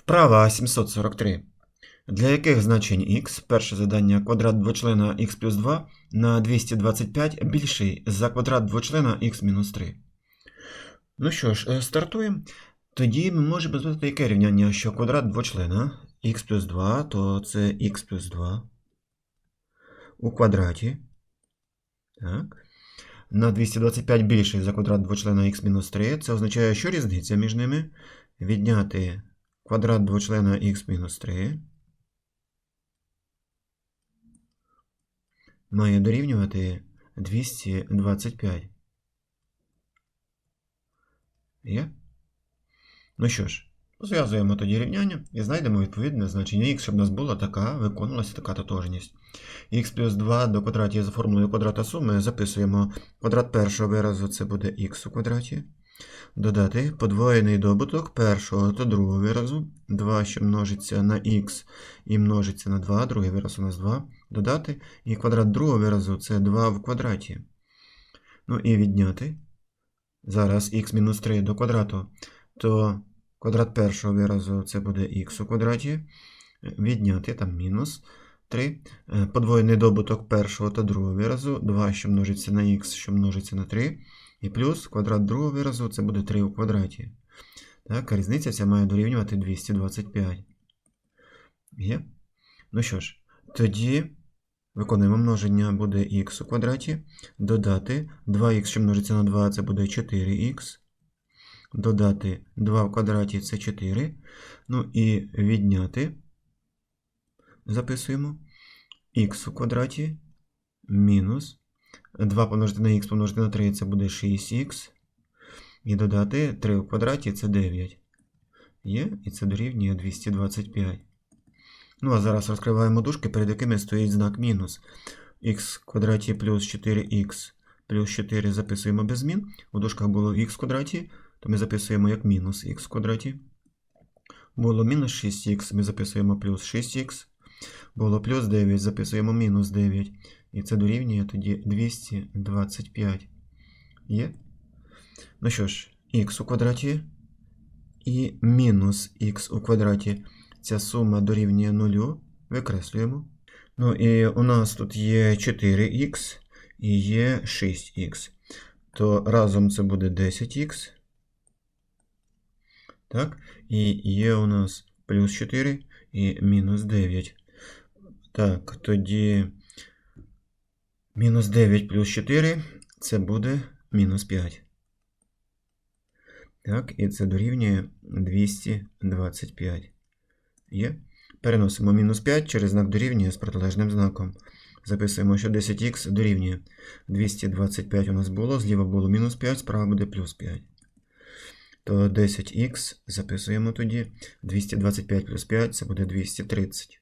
Вправа 743. Для яких значень х перше задання квадрат двочлена х плюс 2 на 225 більший за квадрат двочлена х мінус 3. Ну що ж, е, стартуємо. Тоді ми можемо звести яке рівняння, що квадрат двочлена х плюс 2, то це х плюс 2 у квадраті. Так. На 225 більший за квадрат двочлена х мінус 3. Це означає, що різниця між ними відняти квадрат двочлена х мінус 3 має дорівнювати 225. Є? Ну що ж, розв'язуємо тоді рівняння і знайдемо відповідне значення х, щоб у нас була така, виконувалася така тотожність. х плюс 2 до квадраті за формулою квадрата суми записуємо квадрат першого виразу, це буде х у квадраті. Додати подвоєний добуток першого та другого виразу. 2, що множиться на х і множиться на 2, другий вираз у нас 2. Додати. І квадрат другого виразу це 2 в квадраті. Ну і відняти. Зараз х-3 до квадрату, то квадрат першого виразу це буде х у квадраті. Відняти там мінус 3. Е, Подвоєний добуток першого та другого виразу. 2, що множиться на х, що множиться на 3. І плюс квадрат другого виразу це буде 3 у квадраті. Так, різниця ця має дорівнювати 225. Є? Ну що ж, тоді виконуємо множення буде х у квадраті. Додати 2х, що множиться на 2, це буде 4х. Додати 2 в квадраті це 4. Ну і відняти. Записуємо х у квадраті мінус 2 помножити на х помножити на 3 це буде 6х. І додати 3 у квадраті це 9. Є, і це дорівнює 225. Ну, а зараз розкриваємо дужки, перед якими стоїть знак мінус. х квадраті плюс 4х плюс 4 записуємо без змін. У дужках було х квадраті, то ми записуємо як мінус х квадраті. Було мінус 6х, ми записуємо плюс 6х. Було плюс 9, записуємо мінус 9. І це дорівнює тоді 225. Є? Ну що ж, х у квадраті і мінус х у квадраті. Ця сума дорівнює 0. Викреслюємо. Ну і у нас тут є 4х і є 6х. То разом це буде 10х. Так, і є у нас плюс 4 і мінус 9. Так, тоді мінус 9 плюс 4 це буде мінус 5. Так, і це дорівнює 225. Є. Переносимо мінус 5 через знак дорівнює з протилежним знаком. Записуємо, що 10х дорівнює 225 у нас було, зліва було мінус 5, справа буде плюс 5. То 10х записуємо тоді. 225 плюс 5 це буде 230.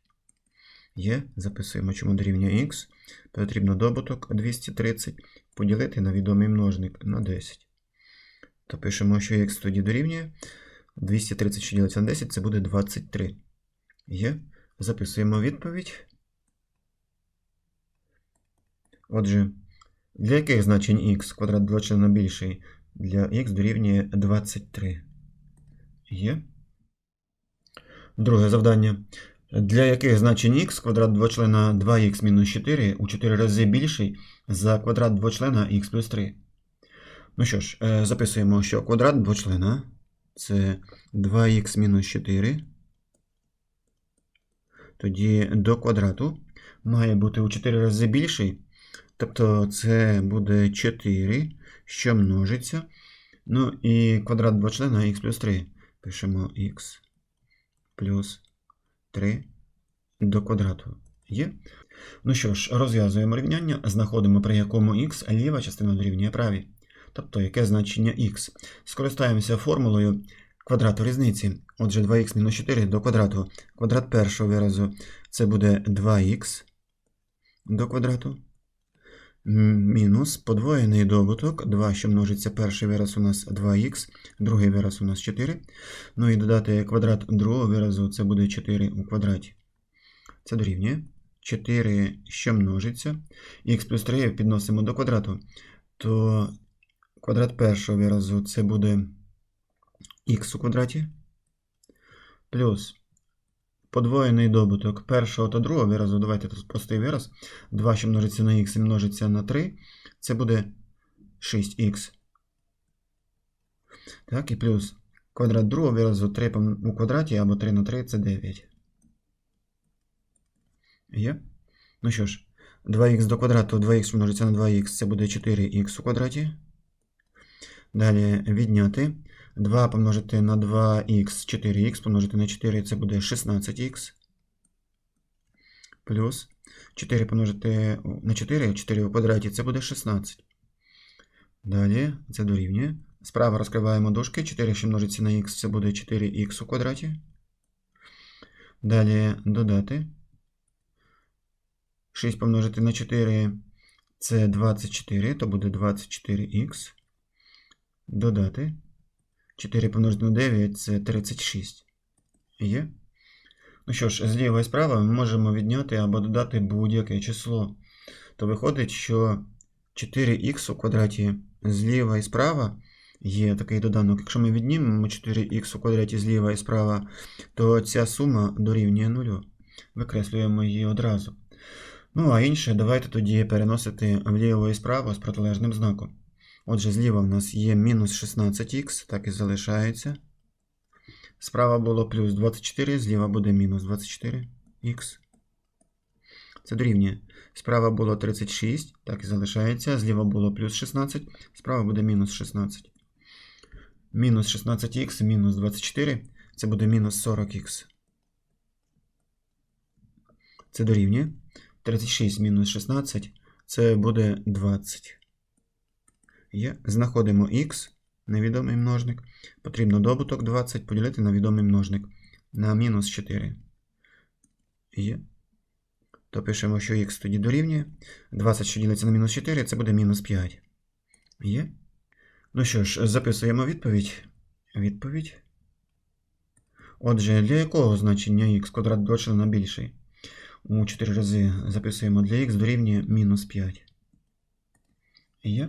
Є. Записуємо, чому дорівнює х. Потрібно добуток 230 поділити на відомий множник на 10. То пишемо, що х тоді дорівнює. 230, що ділиться на 10, це буде 23. Є. Записуємо відповідь. Отже, для яких значень х квадрат двочлена більший для х дорівнює 23. Є. Друге завдання. Для яких значень х квадрат двочлена 2х мінус 4 у 4 рази більший за квадрат двочлена х плюс 3. Ну що ж, е, записуємо, що квадрат двочлена це 2х мінус 4. Тоді до квадрату має бути у 4 рази більший. Тобто це буде 4, що множиться. Ну і квадрат двочлена х плюс 3. Пишемо х плюс 3 до квадрату. Є? Ну що ж, розв'язуємо рівняння, знаходимо, при якому х ліва частина дорівнює правій. Тобто, яке значення х. Скористаємося формулою квадрату різниці. Отже, 2х мінус 4 до квадрату. Квадрат першого виразу це буде 2х до квадрату. Мінус подвоєний добуток. 2, що множиться перший вираз у нас 2х, другий вираз у нас 4. Ну і додати квадрат другого виразу це буде 4 у квадраті. Це дорівнює. 4, що множиться. Х плюс 3 підносимо до квадрату. То квадрат першого виразу це буде х у квадраті. плюс подвоєний добуток першого та другого виразу. Давайте тут простий вираз. 2, що множиться на х і множиться на 3. Це буде 6х. Так, і плюс квадрат другого виразу 3 у квадраті або 3 на 3 це 9. Є? Ну що ж, 2х до квадрату, 2х множиться на 2х, це буде 4х у квадраті. Далі відняти. 2 помножити на 2х, 4х помножити на 4, це буде 16х. Плюс 4 помножити на 4, 4 у квадраті, це буде 16. Далі це дорівнює. Справа розкриваємо дужки. 4, що множиться на х, це буде 4х у квадраті. Далі додати. 6 помножити на 4 це 24, то буде 24х. Додати. 4 помножити на 9 це 36. Є? Ну що ж, зліва і справа ми можемо відняти або додати будь-яке число. То виходить, що 4х у квадраті зліва і справа є такий доданок. Якщо ми віднімемо 4х у квадраті зліва і справа, то ця сума дорівнює 0. Викреслюємо її одразу. Ну, а інше, давайте тоді переносити вліво і справа з протилежним знаком. Отже, зліва в нас є мінус 16х, так і залишається. Справа було плюс 24, зліва буде мінус 24х. Це дорівнює. Справа було 36, так і залишається. Зліва було плюс 16, справа буде мінус 16. Мінус 16х мінус 24 це буде мінус 40х. Це дорівнює. 36 мінус 16 це буде 20. Є. Знаходимо х, невідомий множник. Потрібно добуток 20 поділити на відомий множник на мінус 4. Є. То пишемо, що х тоді дорівнює. 20, що ділиться на мінус 4, це буде мінус 5. Є. Ну що ж, записуємо відповідь. Відповідь. Отже, для якого значення х квадрат до члена більший? У 4 рази записуємо для х дорівнює мінус 5. Є.